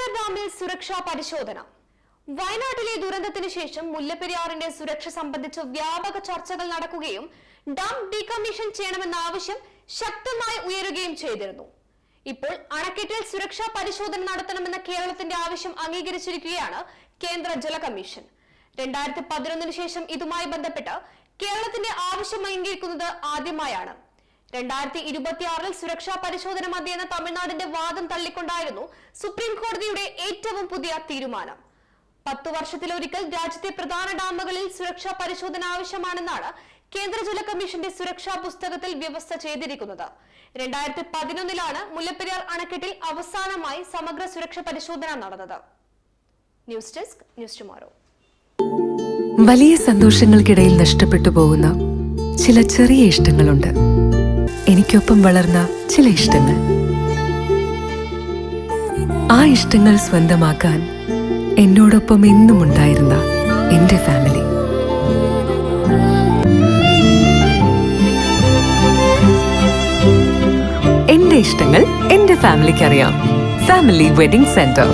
മുല്ലപ്പെരിയാർ ഡാമിൽ സുരക്ഷാ പരിശോധന. വയനാട്ടിലെ ദുരന്തത്തിന് ശേഷം മുല്ലപ്പെരിയാറിന്റെ സുരക്ഷ സംബന്ധിച്ച് വ്യാപക ചർച്ചകൾ നടക്കുകയും ഡാം ഡീകമ്മീഷൻ ചെയ്യണമെന്ന ആവശ്യം ശക്തമായി ഉയരുകയും ചെയ്തിരുന്നു. ഇപ്പോൾ അണക്കെട്ടിൽ സുരക്ഷാ പരിശോധന നടത്തണമെന്ന കേരളത്തിന്റെ ആവശ്യം അംഗീകരിച്ചിരിക്കുകയാണ് കേന്ദ്ര ജല കമ്മീഷൻ. രണ്ടായിരത്തി പതിനൊന്നിന് ശേഷം ഇതുമായി ബന്ധപ്പെട്ട് കേരളത്തിന്റെ ആവശ്യം അംഗീകരിക്കുന്നത് ആദ്യമായാണ്. രണ്ടായിരത്തി ഇരുപത്തിയാറിൽ സുരക്ഷാ പരിശോധന മതിയെന്ന തമിഴ്നാടിന്റെ വാദം തള്ളിക്കൊണ്ടായിരുന്നു സുപ്രീം കോടതിയുടെ ഏറ്റവും പുതിയ തീരുമാനം. പത്തു വർഷത്തിലൊരിക്കൽ രാജ്യത്തെ പ്രധാന ഡാമുകളിൽ സുരക്ഷാ പരിശോധന ആവശ്യമാണെന്നാണ് കേന്ദ്ര ജല കമ്മീഷന്റെ സുരക്ഷാ പുസ്തകത്തിൽ വ്യവസ്ഥ ചെയ്തിരിക്കുന്നത്. രണ്ടായിരത്തി പതിനൊന്നിലാണ് മുല്ലപ്പെരിയാർ അണക്കെട്ടിൽ അവസാനമായി സമഗ്ര സുരക്ഷാ പരിശോധന നടന്നത്. News desk news tomorrow. വലിയ സന്തോഷങ്ങൾക്കിടയിൽ നഷ്ടപ്പെട്ടു പോകുന്ന ചില ചെറിയ ഇഷ്ടങ്ങളുണ്ട്. എനിക്കൊപ്പം വളർന്ന ചില ഇഷ്ടങ്ങൾ. ആ ഇഷ്ടങ്ങൾ സ്വന്തമാക്കാൻ എന്നോടൊപ്പം എന്നും ഉണ്ടായിരുന്ന എന്റെ ഫാമിലി. എന്റെ ഇഷ്ടങ്ങൾ എന്റെ ഫാമിലിക്കറിയാം. Family wedding centre